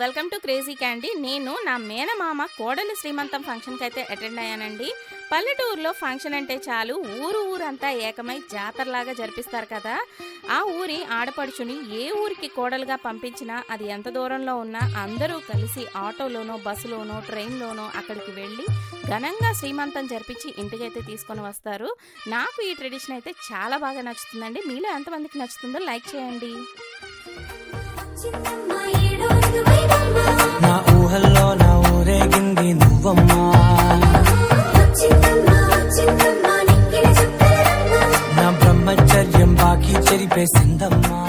Welcome to crazy candy. నేను నా మేనమామ కోడలి శ్రీమంతం ఫంక్షన్కి అయితే అటెండ్ అయ్యానండి. పల్లెటూరులో ఫంక్షన్ అంటే చాలు ఊరు ఊరంతా ఏకమై జాతరలాగా జరిపిస్తారు కదా. ఆ ఊరి ఆడపడుచుని ఏ ఊరికి కోడలుగా పంపించినా అది ఎంత దూరంలో ఉన్నా అందరూ కలిసి ఆటోలోనో బస్సులోనో ట్రైన్లోనో అక్కడికి వెళ్ళి ఘనంగా శ్రీమంతం జరిపించి ఇంటికైతే తీసుకొని వస్తారు. నాకు ఈ ట్రెడిషన్ అయితే చాలా బాగా నచ్చుతుందండి. మీలో ఎంతమందికి నచ్చుతుందో లైక్ చేయండి. చిన్న బాకీ చెరిపేసిందమ్మా